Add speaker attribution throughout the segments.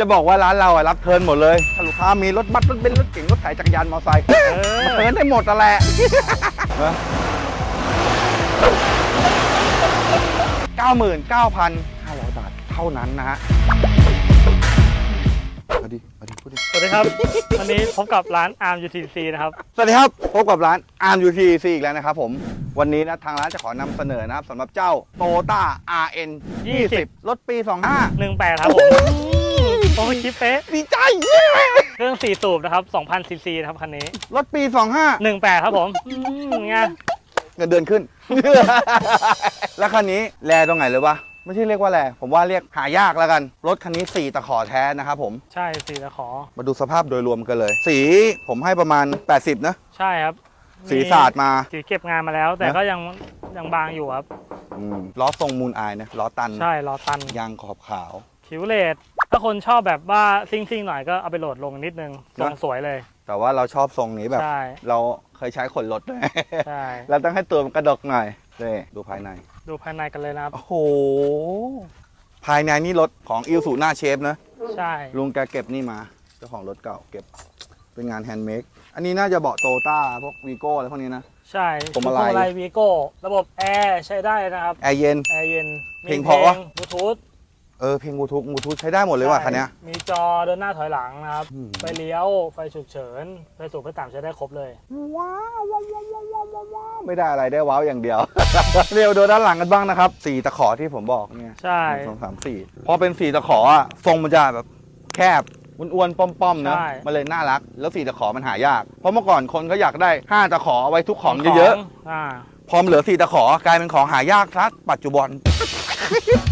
Speaker 1: จะบอกว่าร้านเราอะรับเทิร์นหมดเลยถ้าลูกค้ามีรถบัสรถเบนซ์รถเก๋งรถไถจักรยานมอเตอร์ไซค์
Speaker 2: เอ
Speaker 1: มา
Speaker 2: อ
Speaker 1: เทิร์นได้หมดอะแหละ เก้าหมื่นเก้าพันห้าร้อยบาทเท่านั้นนะฮะเอาดิเอาดิพูดดิ
Speaker 2: สวัสดีครับ วันนี้พบกับร้าน Arm UTC นะครับ
Speaker 1: สวัสดีครับ พบกับร้าน Arm UTC อีกแล้วนะครับผม วันนี้นะทางร้านจะขอนำเสนอนะครับสำหรับเจ้า Toyota RN 20 รถปี 25
Speaker 2: 18 ครับผม โอ้ยคิดเป๊ะ
Speaker 1: ดีใจ
Speaker 2: เครื่อง4สูบนะครับ2,000ซีซีนะครับคันนี้
Speaker 1: รถปี 25
Speaker 2: 18ครับผมอืมไง
Speaker 1: เงินเดือนขึ้น แล้วคันนี้แลตรงไหนเลยวะไม่ใช่เรียกว่าแลผมว่าเรียกหายากแล้วกัน รถคันนี้ 4 ตะขอแท้นะครับผม
Speaker 2: ใช่สีตะขอ
Speaker 1: มาดูสภาพโดยรวมกันเลย สีผมให้ประมาณ 80 นะ
Speaker 2: ใช่ครับ
Speaker 1: สีสาดมา
Speaker 2: สีเก็บงานมาแล้ว แต่
Speaker 1: นะ
Speaker 2: ก็ยังยังบางอยู่ครับ
Speaker 1: อืมล้อทรงมูลอายนะล้อตัน
Speaker 2: ใช่รอตัน
Speaker 1: ยางขอบขาว
Speaker 2: คิวเลต ถ้าคนชอบแบบว่าซิ่งๆหน่อยก็เอาไปโหลดลงนิดนึงทรง
Speaker 1: นะ
Speaker 2: สวยเลย
Speaker 1: แต่ว่าเราชอบทรงนี้แบบ
Speaker 2: ใช่
Speaker 1: เราเคยใช้ขนรถด้วย
Speaker 2: ใช่
Speaker 1: เราต้องให้ตัวมันกระดกหน่อยนี่ดูภายใน
Speaker 2: ดูภายในกันเลยนะครับ
Speaker 1: โอ้โห ภายในนี่รถของอิลสูหน้าเชฟนะ
Speaker 2: ใช่
Speaker 1: ลุงแกเก็บนี่มา เจ้าของรถเก่าเก็บ เป็นงานแฮนด์เมดอันนี้น่าจะเบาะโตต้าพวกวีโก้อะไรพวกนี้นะ
Speaker 2: ใช่
Speaker 1: พวงมาลัย
Speaker 2: ชุดพวงมาลัยวีโก้ ระบบแอร์ใช้ได้นะครับ
Speaker 1: แอร์เย็น
Speaker 2: แอร์เย็นมี
Speaker 1: เพลงเพราะวะ
Speaker 2: บลูทูธ
Speaker 1: เออเพลงบลูทูธบลูทูธใช้ได้หมดเลยว่ะคันเนี้ย
Speaker 2: มีจอเดินหน้าถอยหลังนะครับ
Speaker 1: อืม
Speaker 2: ไฟเลี้ยวไฟฉุกเฉินไฟสูงไฟต่ำใช้ได้ครบเลย
Speaker 1: ว้าวว้าวว้าวว้าวว้าวว้าวไม่ได้อะไรได้ว้าวอย่างเดียว เร็วดูด้านหลังกันบ้างนะครับสี่ตะขอที่ผมบอกเนี่ย
Speaker 2: ใช่
Speaker 1: หนึ่งสองสามสี่พอเป็นสี่ตะขออะทรงมันจะแบบแคบอ้วนๆป้อมๆนะ
Speaker 2: ใช่
Speaker 1: มันเลยน่ารัก แล้วสี่ตะขอมันหายาก เพราะเมื่อก่อนคนเขาอยากได้ห้าตะขอเอาไว้ทุกของเยอะ
Speaker 2: ๆอ่า
Speaker 1: ๆ พอมนเหลือสี่ตะขอกลายเป็นของหายากซัดปัจจุบัน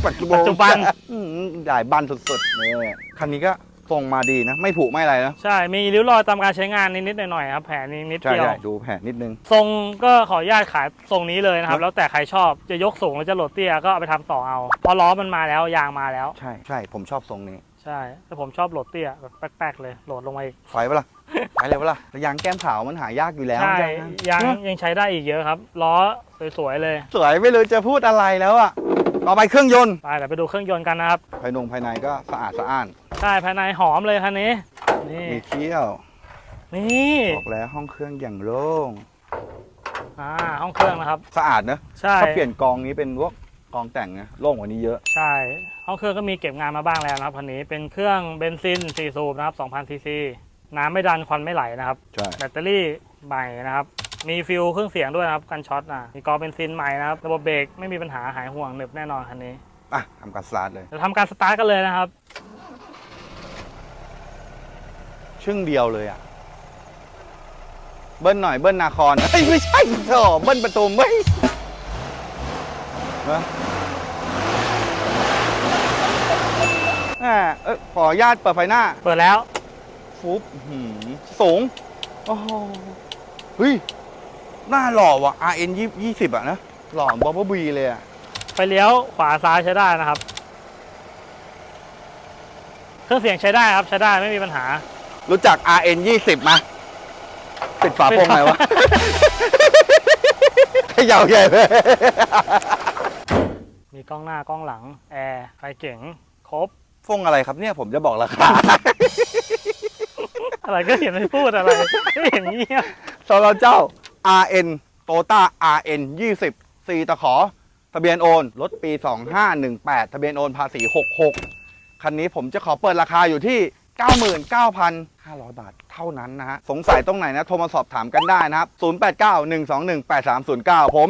Speaker 1: ปัจจุบัน
Speaker 2: ปัจจุบัน
Speaker 1: อืมใหญ่บันสุดๆนี่คันนี้ก็ทรงมาดีนะ ไม่ผุไม่อะไรนะ
Speaker 2: ใช่ มีริ้วรอยตามการใช้งานนิดๆหน่อยๆครับแผลนิดนิด
Speaker 1: ใช่
Speaker 2: เดียว
Speaker 1: ใช่ดูแผนนิดนึง
Speaker 2: ทรงก็ขออนุญาตขายทรงนี้เลยนะครับ
Speaker 1: นะ
Speaker 2: แล้วแต่ใครชอบจะยกสูงหรือจะโหลดเตี้ยก็เอาไปทำต่อเอาเพอล้อมันมาแล้วยางมาแล้ว
Speaker 1: ใช่ใช่ผมชอบทรงนี้
Speaker 2: ใช่แต่ผมชอบโหลดเตี้ยแบบแป๊กๆเลยโหลดลงมาอีก
Speaker 1: ไฟปะล่ะไปเลยปะล่ะแต่ยางแก้มขาวมันหายากอยู่แล้ว
Speaker 2: ใช่
Speaker 1: ยาง
Speaker 2: ยังยังใช้ได้อีกเยอะครับ ล้อสวยๆเลย
Speaker 1: สวยไม่รู้จะพูดอะไรแล้วอะต่อไปเครื่องยนต์
Speaker 2: ไปเดี๋ยวไปดูเครื่องยนต์กันนะครับ
Speaker 1: ภายนงภายในก็สะอาดสะอ้าน
Speaker 2: ใช่ภายในหอมเลยคันนี้นี่
Speaker 1: มีเที่ยว
Speaker 2: นี่
Speaker 1: บอกแล้วห้องเครื่องอย่างโล่ง
Speaker 2: อ่าห้องเครื่องนะครับ
Speaker 1: สะอาดนะ
Speaker 2: ใช่
Speaker 1: ถ้าเปลี่ยนกองนี้เป็นพวก กองแต่งนะโล่งกว่านี้เยอะ
Speaker 2: ใช่ห้องเครื่องก็มีเก็บงานมาบ้างแล้วนะครับคันนี้เป็นเครื่องเบนซิน4สูบนะครับ2,000ซีซีน้ำไม่ดันควันไม่ไหลนะครับ
Speaker 1: ใช่
Speaker 2: แบตเตอรี่ใหม่นะครับ มีฟิลเครื่องเสียงด้วยนะครับกันช็อตนะมีกรองเบนซินใหม่นะครับ ระบบเบรกไม่มีปัญหาหายห่วงหนึบแน่นอนคันนี้
Speaker 1: อะทำการสตาร์ทเลย
Speaker 2: เดี๋ยวทำการสตาร์ทกันเลยนะครับ
Speaker 1: ชึ่งเดียวเลยอะเบิ้ลหน่อยเบิ้ลนาคอนเฮ้ยไม่ใช่โถเบิ้ลประตูไม่ นะอ่าเอยขออนุญาตเปิดไฟหน้า
Speaker 2: เปิดแล้ว
Speaker 1: ฟุบหืมสูง โอ้โหเฮ้ย หน้าหล่อว่ะ RN ยี่ยี่สิบอะนะ หล่อบ๊อบบี้บีเลยอะ
Speaker 2: ไฟเลี้ยวขวาซ้ายใช้ได้นะครับ เครื่องเสียงใช้ได้ครับ ใช้ได้ไม่มีปัญหา
Speaker 1: รู้จัก RN ยี่สิบมาปิดฝาโปรงไหนวะ เขย่าใหญ่เลย
Speaker 2: มีกล้องหน้ากล้องหลัง แอร์ไฟเก๋งครบ
Speaker 1: ฟงอะไรครับเนี่ยผมจะบอกราคา
Speaker 2: อะไรก็เห็นไม่พูดอะไรไม่เห็นเงียบ
Speaker 1: สำหรับเจ้า RN Toyota RN 20 4 ตะขอ ทะเบียนโอน รถปี 2518 ทะเบียนโอนภาษี 66 คันนี้ผมจะขอเปิดราคาอยู่ที่ 99,500 บาทเท่านั้นนะฮะ สงสัยตรงไหนนะ โทรมาสอบถามกันได้นะครับ 0891218309 ผม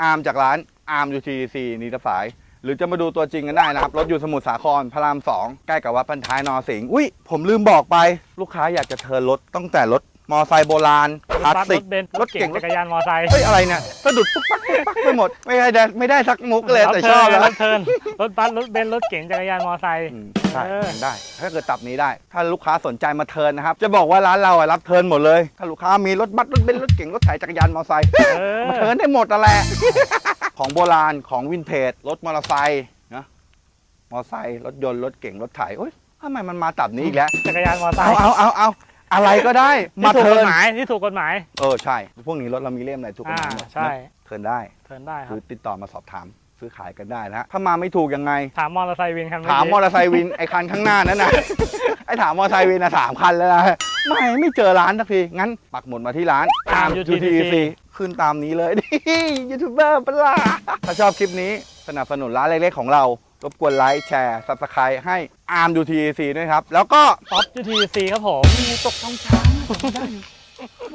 Speaker 1: อาร์มจากร้าน อาร์ม UTC นีตสาย หรือจะมาดูตัวจริงกันได้นะครับ รถอยู่สมุทรสาครพระราม 2 ใกล้กับวัดพันท้ายนอสิงห์อุ้ยผมลืมบอกไป ลูกค้าอยากจะเทิร์นรถตั้งแต่รถมอไซค์โบราณคลาส
Speaker 2: ร
Speaker 1: สิ
Speaker 2: ถ
Speaker 1: ก
Speaker 2: เบนซ์
Speaker 1: ร
Speaker 2: ร
Speaker 1: ถ
Speaker 2: ถ
Speaker 1: เก่
Speaker 2: เก๋
Speaker 1: ง
Speaker 2: ง
Speaker 1: รถ
Speaker 2: จักรยานมอไซค์
Speaker 1: เฮ้ยอะไรเนี่ยสะดุดปุ๊กปักปุ๊กปักไปหมด ไม่ได้ไม่ได้สักมุกเลยแต่ชอบ
Speaker 2: ร
Speaker 1: แล้ว
Speaker 2: ถเทิร์นรถบัสรถเบนซ์รถเก๋งจักรยานมอไซค์
Speaker 1: อืมใช่
Speaker 2: เออ
Speaker 1: ทำได้ ถ้าเกิดตับนี้ได้ ถ้าลูกค้าสนใจมาเทิร์นนะครับ จะบอกว่าร้านเราอะรับเทิร์นหมดเลย ถ้าลูกค้ามีรถบัสรถเบนซ์รถเก๋งรถไถจักรยานมอเตอร์ไซค์
Speaker 2: เออ
Speaker 1: มาเทิร์นได้หมดอะแหละ ของโบราณของวินเทจรถมอเตอร์ไซค์นะมอเตอร์ไซค์รถยนต์รถเก๋งรถไถโอ๊ยทำไมมันมาตับนี้อีกแล้ว
Speaker 2: จักรยานมอไซ
Speaker 1: เอา
Speaker 2: ค์
Speaker 1: เอาเอาเอาอะไรก็ได้มา
Speaker 2: ที่ถูก
Speaker 1: เทิ
Speaker 2: ก
Speaker 1: ร์
Speaker 2: ฎ
Speaker 1: น
Speaker 2: หมายที่ถูกกฎหมาย
Speaker 1: เออใช่ พวกนี้รถเรามีเล่มอะไรทุกคน
Speaker 2: อ่า
Speaker 1: หมด
Speaker 2: ใช่
Speaker 1: นะเทิร์นได้
Speaker 2: เทิร์นได้ครั
Speaker 1: คื
Speaker 2: บ
Speaker 1: อติดต่อมาสอบถาม ซื้อขายกันได้นะถ้ามาไม่ถูกยังไง
Speaker 2: ถามมอเตอร์ไซค์วินคันเมื่อ
Speaker 1: ถาม
Speaker 2: กี้
Speaker 1: มอเตอร์ไซค์วินไอคันข้างหน้านั้นนะ ไอถามมอเตอร์ไซค์วินนะสามคันแล้วนะไม่ไม่เจอร้านสักที งั้นปักหมุดมาที่ร้าน
Speaker 2: Arm UTC
Speaker 1: ขึ้นตามนี้เลย นี่ยูทูบเบอร์ปะล่ะถ้าชอบคลิปนี้สนับสนุนร้านเล็กๆของเรา รบกวนไลค์แชร์ซับสไครต์ให้ Arm UTC ด้วยครับ แล้วก็
Speaker 2: ป๊อป GTC ครับผม
Speaker 1: มีตกท้องช้างได้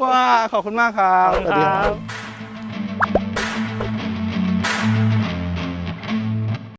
Speaker 1: ว้าขอบคุณมากครับ
Speaker 2: ขอบคุณครับ